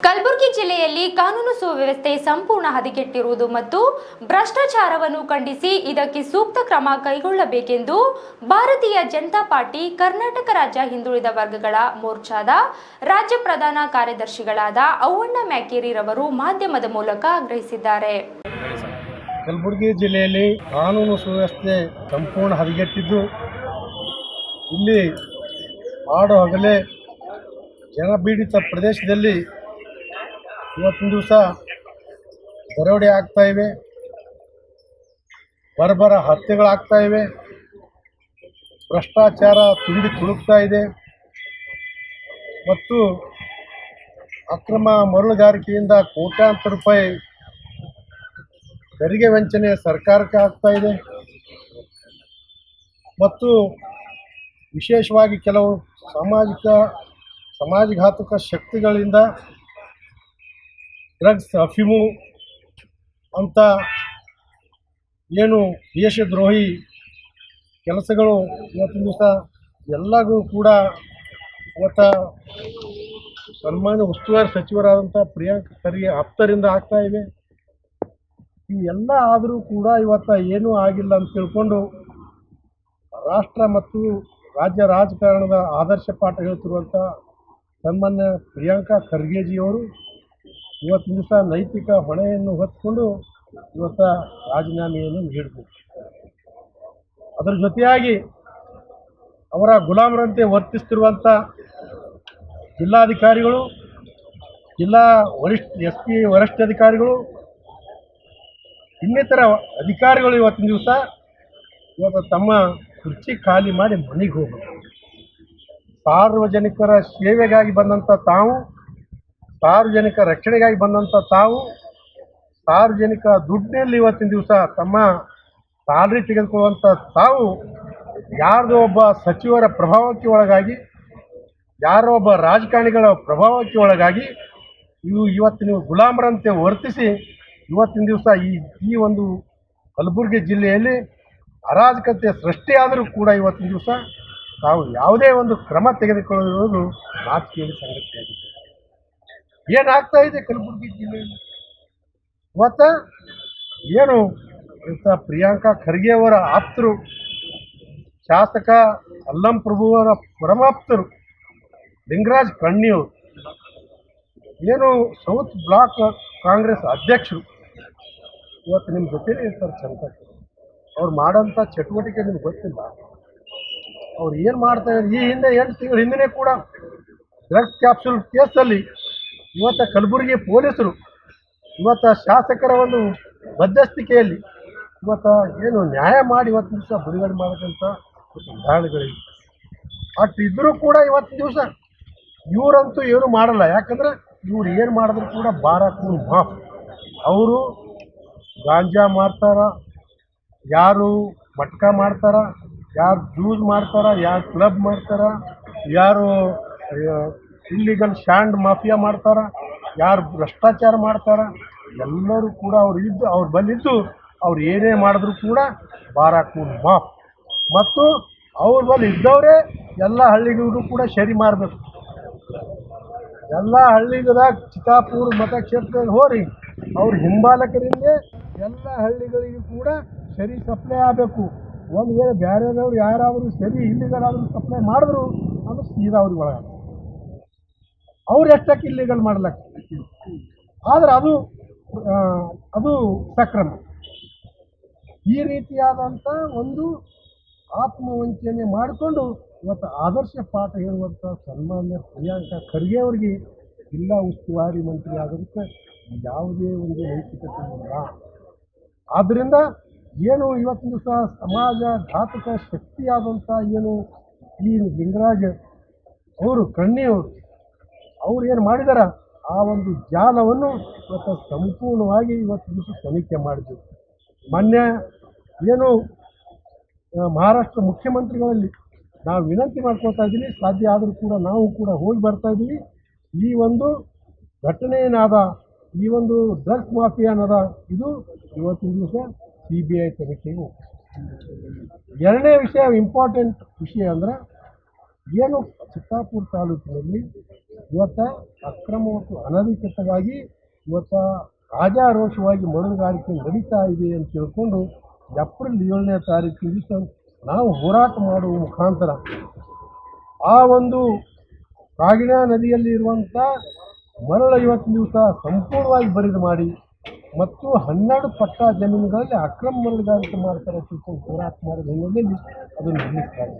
ಕಲಬುರಗಿ ಜಿಲ್ಲೆಯಲ್ಲಿ ಕಾನೂನು ಸುವ್ಯವಸ್ಥೆ ಸಂಪೂರ್ಣ ಹದಗೆಟ್ಟಿರುವುದು ಮತ್ತು ಭ್ರಷ್ಟಾಚಾರವನ್ನು ಖಂಡಿಸಿ ಇದಕ್ಕೆ ಸೂಕ್ತ ಕ್ರಮ ಕೈಗೊಳ್ಳಬೇಕೆಂದು ಭಾರತೀಯ ಜನತಾ ಪಾರ್ಟಿ ಕರ್ನಾಟಕ ರಾಜ್ಯ ಹಿಂದುಳಿದ ವರ್ಗಗಳ ಮೋರ್ಚಾದ ರಾಜ್ಯ ಪ್ರಧಾನ ಕಾರ್ಯದರ್ಶಿಗಳಾದ ಔವಣ್ಣ ಮ್ಯಾಕೇರಿ ರವರು ಮಾಧ್ಯಮದ ಮೂಲಕ ಆಗ್ರಹಿಸಿದ್ದಾರೆ. ಕಲಬುರಗಿ ಜಿಲ್ಲೆಯಲ್ಲಿ ಕಾನೂನು ಸುವ್ಯವಸ್ಥೆ ಸಂಪೂರ್ಣ ಹದಗೆಟ್ಟಿದ್ದು, ಇಲ್ಲಿ ಆಡು ಹಗಲೇ ಜನಪೀಡಿತ ಪ್ರದೇಶದಲ್ಲಿ ಇವತ್ತಿನ ದಿವಸ ದರೋಡೆ ಆಗ್ತಾ ಇವೆ. ಬರಬರ ಹತ್ಯೆಗಳಾಗ್ತಾ ಇವೆ. ಭ್ರಷ್ಟಾಚಾರ ತುಂಬಿ ತುಳುಕ್ತಾ ಇದೆ. ಮತ್ತು ಅಕ್ರಮ ಮರಳುಗಾರಿಕೆಯಿಂದ ಕೋಟ್ಯಾಂತರ ರೂಪಾಯಿ ತೆರಿಗೆ ವಂಚನೆ ಸರ್ಕಾರಕ್ಕೆ ಆಗ್ತಾ ಇದೆ. ಮತ್ತು ವಿಶೇಷವಾಗಿ ಕೆಲವು ಸಾಮಾಜಿಕ, ಸಮಾಜಘಾತುಕ ಶಕ್ತಿಗಳಿಂದ ಡ್ರಗ್ಸ್ ಅಫೀಮು ಅಂತ ಏನು ದೇಶದ್ರೋಹಿ ಕೆಲಸಗಳು ಇವತ್ತಿನ ದಿವಸ ಎಲ್ಲಗೂ ಕೂಡ ಇವತ್ತ ಸನ್ಮಾನ್ಯ ಉಸ್ತುವಾರಿ ಸಚಿವರಾದಂಥ ಪ್ರಿಯಾಂಕ್ ಖರ್ಗೆ ಆಪ್ತರಿಂದ ಆಗ್ತಾ ಇವೆ. ಈ ಎಲ್ಲ ಆದರೂ ಕೂಡ ಇವತ್ತು ಏನೂ ಆಗಿಲ್ಲ ಅಂತ ತಿಳ್ಕೊಂಡು ರಾಷ್ಟ್ರ ಮತ್ತು ರಾಜ್ಯ ರಾಜಕಾರಣದ ಆದರ್ಶ ಪಾಠ ಹೇಳ್ತಿರುವಂಥ ಸನ್ಮಾನ್ಯ ಪ್ರಿಯಾಂಕಾ ಖರ್ಗೆಜಿಯವರು ಇವತ್ತಿನ ದಿವಸ ನೈತಿಕ ಹೊಣೆಯನ್ನು ಹೊತ್ಕೊಂಡು ಇವತ್ತ ರಾಜೀನಾಮೆಯನ್ನು ನೀಡಬೇಕು. ಅದರ ಜೊತೆಯಾಗಿ ಅವರ ಗುಲಾಮರಂತೆ ವರ್ತಿಸ್ತಿರುವಂಥ ಜಿಲ್ಲಾಧಿಕಾರಿಗಳು, ಜಿಲ್ಲಾ ವರಿಷ್ಠ ಎಸ್ ಪಿ ವರಿಷ್ಠಾಧಿಕಾರಿಗಳು ಇನ್ನಿತರ ಅಧಿಕಾರಿಗಳು ಇವತ್ತಿನ ದಿವಸ ಇವತ್ತು ತಮ್ಮ ಕುರ್ಚಿ ಖಾಲಿ ಮಾಡಿ ಮನೆಗೆ ಹೋಗಬೇಕು. ಸಾರ್ವಜನಿಕರ ಸೇವೆಗಾಗಿ ಬಂದಂಥ ತಾವು ಸಾರ್ವಜನಿಕ ರಕ್ಷಣೆಗಾಗಿ ಬಂದಂಥ ತಾವು ಸಾರ್ವಜನಿಕ ದುಡ್ಡಿನಲ್ಲಿ ಇವತ್ತಿನ ದಿವಸ ತಮ್ಮ ಸ್ಯಾಲ್ರಿ ತೆಗೆದುಕೊಳ್ಳುವಂಥ ತಾವು ಯಾರದೋ ಒಬ್ಬ ಸಚಿವರ ಪ್ರಭಾವಕ್ಕೆ ಒಳಗಾಗಿ, ಯಾರೋ ಒಬ್ಬ ರಾಜಕಾರಣಿಗಳ ಪ್ರಭಾವಕ್ಕೆ ಒಳಗಾಗಿ ಇವು ಇವತ್ತು ನೀವು ಗುಲಾಮರಂತೆ ವರ್ತಿಸಿ ಇವತ್ತಿನ ದಿವಸ ಈ ಈ ಒಂದು ಕಲಬುರಗಿ ಜಿಲ್ಲೆಯಲ್ಲಿ ಅರಾಜಕತೆ ಸೃಷ್ಟಿಯಾದರೂ ಕೂಡ ಇವತ್ತಿನ ದಿವಸ ತಾವು ಯಾವುದೇ ಒಂದು ಕ್ರಮ ತೆಗೆದುಕೊಳ್ಳುವುದು ರಾಜಕೀಯ ಸಂಗತಿಯಾಗಿದೆ. ಏನಾಗ್ತಾ ಇದೆ ಕಲಬುರಗಿ ಜಿಲ್ಲೆಯಲ್ಲಿ? ಇವತ್ತು ಏನು ಇಂಥ ಪ್ರಿಯಾಂಕಾ ಖರ್ಗೆ ಅವರ ಆಪ್ತರು, ಶಾಸಕ ಅಲ್ಲಂ ಪ್ರಭುವರ ಪರಮಾಪ್ತರು, ಲಿಂಗರಾಜ್ ಕಣ್ಣಿಯವರು ಏನು ಸೌತ್ ಬ್ಲಾಕ್ ಕಾಂಗ್ರೆಸ್ ಅಧ್ಯಕ್ಷರು, ಇವತ್ತು ನಿಮ್ಮ ಜೊತೆಲೇ ಇರ್ತಾರೆ ಚಂದ. ಅವ್ರು ಮಾಡೋಂಥ ಚಟುವಟಿಕೆ ನಿಮ್ಗೆ ಗೊತ್ತಿಲ್ಲ. ಅವ್ರು ಏನು ಮಾಡ್ತಾ ಈ ಹಿಂದೆ ಎಂಟು ತಿಂಗಳ ಹಿಂದೆ ಕೂಡ ಡ್ರಗ್ಸ್ ಕ್ಯಾಪ್ಸುಲ್ ಕೇಸಲ್ಲಿ ಇವತ್ತು ಕಲಬುರಗಿ ಪೊಲೀಸರು, ಇವತ್ತು ಶಾಸಕರ ಒಂದು ಮಧ್ಯಸ್ಥಿಕೆಯಲ್ಲಿ, ಇವತ್ತು ಏನು ನ್ಯಾಯ ಮಾಡಿ ಇವತ್ತು ದಿವಸ ಬಿಡುಗಡೆ ಮಾಡೋಕ್ಕಂಥ ಉದಾಹರಣೆಗಳಿವೆ. ಅಷ್ಟು ಇದ್ದರೂ ಕೂಡ ಇವತ್ತು ದಿವಸ ಇವರಂತೂ ಏನು ಮಾಡಲ್ಲ. ಯಾಕಂದ್ರೆ ಇವ್ರು ಏನು ಮಾಡಿದ್ರು ಕೂಡ ಕೂಲ್ ಮಾಫ್. ಅವರು ಗಾಂಜಾ ಮಾಡ್ತಾರ ಯಾರು ಮಟ್ಕ ಮಾಡ್ತಾರ ಯಾರು ಜ್ಯೂಸ್ ಮಾಡ್ತಾರ ಯಾರು ಕ್ಲಬ್ ಮಾಡ್ತಾರ ಯಾರು ಇಲ್ಲಿಗಲ್ ಸ್ಟ್ಯಾಂಡ್ ಮಾಫಿಯಾ ಮಾಡ್ತಾರ, ಯಾರು ಭ್ರಷ್ಟಾಚಾರ ಮಾಡ್ತಾರ, ಎಲ್ಲರೂ ಕೂಡ ಅವ್ರು ಇದ್ದು, ಅವ್ರು ಬಂದಿದ್ದು ಅವ್ರು ಏನೇ ಮಾಡಿದ್ರು ಕೂಡ ಬಾರ ಕೂಲ್ ಮಾಫ್. ಮತ್ತು ಅವ್ರ ಬಳಿ ಇದ್ದವರೇ ಎಲ್ಲ ಹಳ್ಳಿಗಳಿಗೂ ಕೂಡ ಸರಿ ಮಾರಬೇಕು. ಎಲ್ಲ ಹಳ್ಳಿಗದಾಗ ಚಿತ್ತಾಪುರ ಮತಕ್ಷೇತ್ರದಲ್ಲಿ ಹೋರಿ, ಅವ್ರ ಹಿಂಬಾಲಕರಿಂದ ಎಲ್ಲ ಹಳ್ಳಿಗಳಿಗೂ ಕೂಡ ಸರಿ ಸಪ್ಲೈ ಆಗಬೇಕು. ಒಂದು ವೇಳೆ ಬೇರೆದವ್ರು ಯಾರಾದರೂ ಸರಿ ಇಲ್ಲಿಗಾರಾದರೂ ಸಪ್ಲೈ ಮಾಡಿದ್ರು, ಅದು ಸೀದಾ ಅವ್ರಿಗೆ ಒಳಗ ಅವ್ರು ಎಷ್ಟಕ್ಕೆ ಇಲ್ಲಿಗಲ್ ಮಾಡ್ಲಕ್ಕ ಆದ್ರೆ ಅದು ಅದು ಸಕ್ರಮ. ಈ ರೀತಿಯಾದಂಥ ಒಂದು ಆತ್ಮವಂಚನೆ ಮಾಡಿಕೊಂಡು ಇವತ್ತು ಆದರ್ಶ ಪಾಠ ಹೇಳುವಂಥ ಸನ್ಮಾನ್ಯ ಪ್ರಿಯಾಂಕ ಖರ್ಗೆ ಅವರಿಗೆ ಜಿಲ್ಲಾ ಉಸ್ತುವಾರಿ ಮಂತ್ರಿ ಆಗೋದಕ್ಕೆ ಯಾವುದೇ ಒಂದು ನೈತಿಕತೆ ಇಲ್ಲ. ಆದ್ದರಿಂದ ಏನು ಇವತ್ತಿನ ದಿವಸ ಸಮಾಜ ಘಾತಕ ಶಕ್ತಿಯಾದಂಥ ಏನು ಈ ಲಿಂಗರಾಜ್ ಅವರು ಕಣ್ಣಿಯವರು ಅವ್ರು ಏನು ಮಾಡಿದಾರ? ಆ ಒಂದು ಜಾಲವನ್ನು ಇವತ್ತು ಸಂಪೂರ್ಣವಾಗಿ ಇವತ್ತು ದಿವಸ ತನಿಖೆ ಮಾಡಿದ್ವಿ ಮೊನ್ನೆ ಏನು ಮಹಾರಾಷ್ಟ್ರ ಮುಖ್ಯಮಂತ್ರಿಗಳಲ್ಲಿ ನಾವು ವಿನಂತಿ ಮಾಡ್ಕೊತಾ ಇದ್ದೀವಿ ಸಾಧ್ಯ ಆದರೂ ಕೂಡ ನಾವು ಕೂಡ ಹೋಗಿ ಬರ್ತಾ ಇದ್ದೀವಿ. ಈ ಒಂದು ಘಟನೆ ಏನಾದ ಈ ಒಂದು ಡ್ರಗ್ಸ್ ಮಾಫಿಯಾ ಅನ್ನದ, ಇದು ಇವತ್ತಿನ ದಿವಸ ಸಿ ಬಿ ಐ ತನಿಖೆಗೆ. ಎರಡನೇ ವಿಷಯ ಇಂಪಾರ್ಟೆಂಟ್ ವಿಷಯ ಅಂದ್ರೆ ಏನು ಚಿತ್ತಾಪುರ ತಾಲೂಕಿನಲ್ಲಿ ಇವತ್ತು ಅಕ್ರಮ ಮತ್ತು ಅನಧಿಕೃತವಾಗಿ ಇವತ್ತು ರಾಜಾರೋಷವಾಗಿ ಮರಳುಗಾರಿಕೆ ನಡೀತಾ ಇದೆ ಅಂತ ತಿಳ್ಕೊಂಡು ಏಪ್ರಿಲ್ ಏಳನೇ ತಾರೀಕು ದಿವಸ ನಾವು ಹೋರಾಟ ಮಾಡುವ ಮುಖಾಂತರ ಆ ಒಂದು ಕಾಗಿಣಾ ನದಿಯಲ್ಲಿ ಇರುವಂಥ ಮರಳ ಇವತ್ತಿನ ದಿವಸ ಸಂಪೂರ್ಣವಾಗಿ ಬರಿದು ಮಾಡಿ ಮತ್ತು ಹನ್ನೆರಡು ಪಟ್ಟ ಜಮೀನುಗಳಲ್ಲಿ ಅಕ್ರಮ ಮರಳುಗಾರಿಕೆ ಮಾಡ್ತಾರೆ ಹೋರಾಟ ಮಾಡಿದ ಹಿನ್ನೆಲೆಯಲ್ಲಿ ಅದನ್ನು ನಿಲ್ಲಿಸ್ತಾರೆ